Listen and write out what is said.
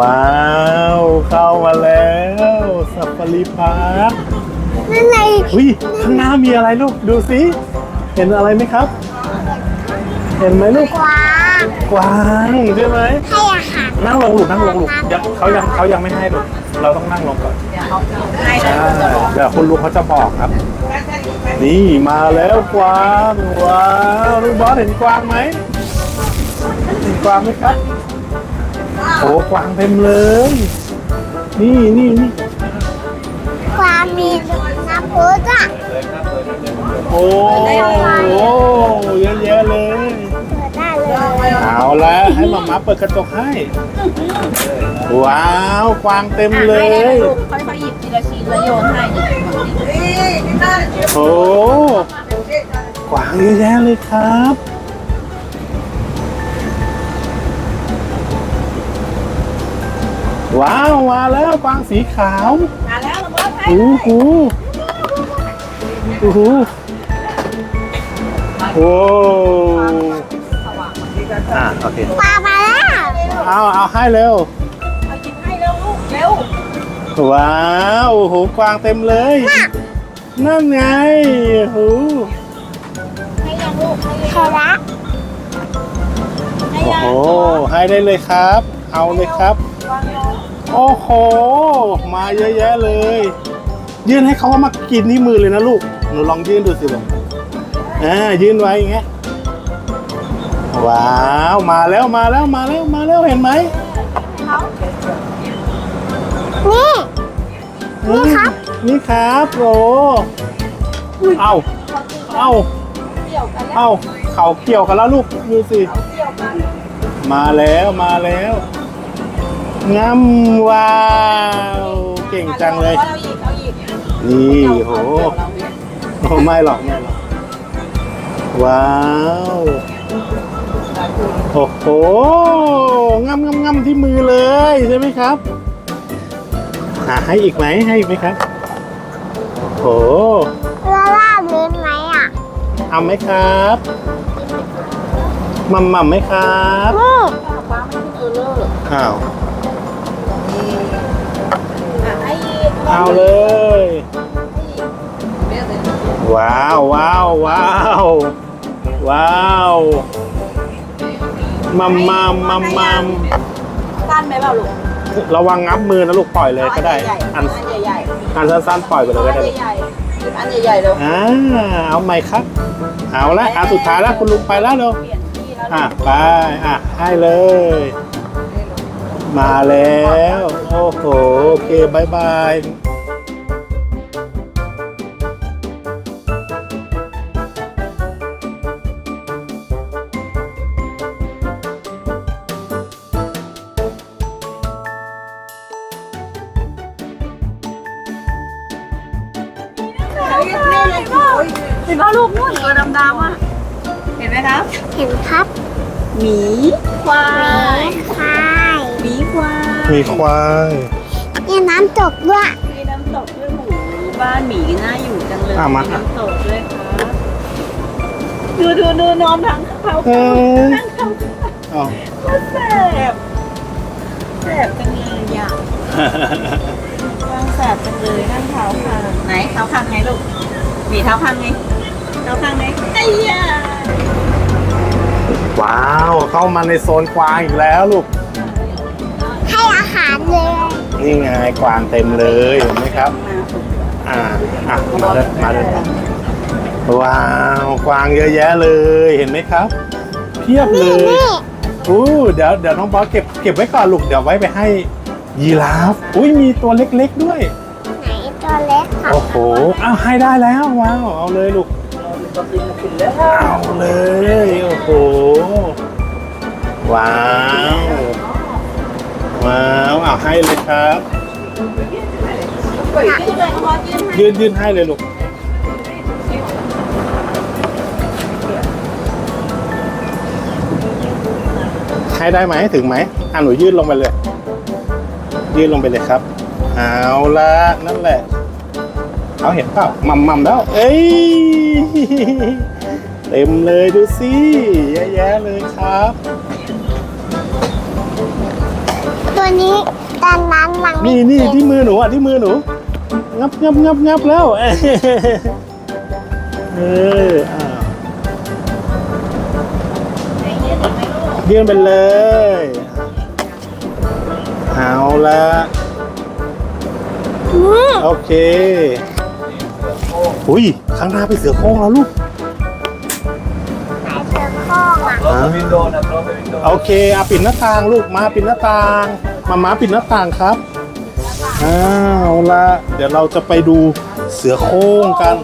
ว้าว เข้ามาแล้วสัฟารีพาร์คนั่นไงอุ้ยข้างหน้ามีอะไรลูก ดูสิ เห็นอะไรไหมครับ เห็นไหมลูก กวางกวางใช่ไหมให้อาหารนั่งลงลูกนั่งลงลูกยังเขายังเขายังไม่ให้ลูกเราต้องนั่งลงก่อนใช่เดี๋ยวคุณลุงเขาจะบอกครับ นี่มาแล้วกวางว้าวลูกบอสเห็นกวางไหมเห็นกวางไหมครับ โอ้กวางเต็มเลย นี่นี่นี่กวางมีน้ำพุจ้ะโอ้โหเยอะแยะเลย เปิดได้เลยเอาละให้มาม่าเปิดกระจกให้ ว้าวกวางเต็มเลย ค่อยๆหยิบทีละชิ้นแล้วโยนให้อีกฝั่งนี้โอ้กวางเยอะแยะเลยครับ ว้าวมาแล้วกวางสีขาวมาแล้วระเบิดให้โอ้โหโอ้โหโอ้อะโอเคกวางมาแล้วเอาเอาให้เร็วเอาหยิบให้เร็วลูกเร็วว้าวโอ้โหกวางเต็มเลย นั่นไงโอ้โหให้ยังลูกให้ยังใครละให้โอ้ยังโหให้ได้เลยครับ เอาเลยครับวางลง โอ้โห มาเยอะแยะเลย ยื่นให้เขาว่ามากินที่มือเลยนะลูก หนูลองยื่นดูสิลูกอ่ายื่นไว้อย่างเงี้ย ว้าว มาแล้วมาแล้วมาแล้วมาแล้วเห็นไหมเขานี่อืมนี่ครับโอ้เอาเอาเกี่ยวกันแล้วเอาเขาเกี่ยวกันแล้วลูกดูสิเกี่ยวกันมาแล้วมาแล้ว งามว้าว เก่งจังเลยเอาหยิบเอาหยิบนี่โหโอ้ไม่หรอกไม่หรอก ว้าว โอ้โหงามงามงามที่มือเลยใช่ไหมครับ หาให้อีกไหมให้อีกไหมครับ โอ้แล้วล่ามีไหมอะเอาไหมครับมัมมัมไหมครับนี่ป้ามันขึ้นเออเลอร์ อ้าว เอาเลยให้หยิบเรียกเลย ว้าวว้าวว้าวว้าวมัมมัมมัมมัมสั้นไหมเปล่าลูกระวังงับมือนะลูกปล่อยเลยก็ได้ อัอันนใหญ่ๆอันสั้นๆปล่อยไปเลยอัก็นได้ใหญ่ๆหยิบอันใหญ่ๆเร็วอ่าเอาไหมครับ เอาละอันสุดท้ายแล้วคุณลุงไปแล้วเร็วเปลี่ยนที่แล้วอะไปอะให้เลย มาแล้ว โอ้โห โอเคบายบายเห็นป่ะลูกนู่นตัวดำๆอะ เห็นไหมครับ เห็นครับ หมี ควายควายหมีควาย มีควายมีน้ำตกด้วยมีน้ำตกด้วยหมูบ้านหมีน่าอยู่จังเลยอะมาน้ำตกด้วยครับดูดูดูนอนทั้งเขาเออ นั่งเขาเอาโคตรแสบแสบจังเลยอะนั่งแสบจังเลยนั่งเท้าคางไหนเท้าคางไงลูกหมีเท้าคางไงเท้าคางไงไอ้ยาว้าว เข้ามาในโซนกวางอีกแล้วลูกให้อาหาร เลยนี่ไงกวางเต็มเลยเห็นไหมครับมาฝึกอ่าอะมาเดินมาเดินว้าวกวางเยอะแยะเลยเห็นไหมครับ เพียบเลนี่ยนี่อู้เดี๋ยวเดี๋ยวน้องบอสเก็บเก็บไว้ก่อนลูกเดี๋ยวไว้ไปให้ยีราฟอุ้ยมีตัวเล็กๆด้วย ไหนตัวเล็กค่ะโอ้โหอ้าวให้ได้แล้วว้าวเอาเลยลูกเอาเลยโอ้โหว้าวว้าวเอาให้เลยครับยื่นยื่นให้ยืนยืนให้เลยลูกให้ได้ไหมถึงไหมอะหนูยื่นลงไปเลย ยื่นลงไปเลยครับ เอาละนั่นแหละเขาเห็นเปล่ามัมมัมแล้ว เอ้ยเต็มเลยดูสิเยอะแยะเลยครับ วนี้ด้านนั้นมันไม่นี่นี่ที่มือหนูอะที่มือหนู งับงับงับงับแล้ว เอออ่ายื่นไปเลย เอาละอืมโอเค อุ้ยข้างหน้าไปนเสือโคร่งแล้วลูกสายเชือกข้องอะอ่าโอเคเอาปิดหน้าต่างลูกมาปิดหน้าต่าง มามาปิดหน้าต่างครับอ้าวละเดี๋ยวเราจะไปดูเสือโคร่งกัน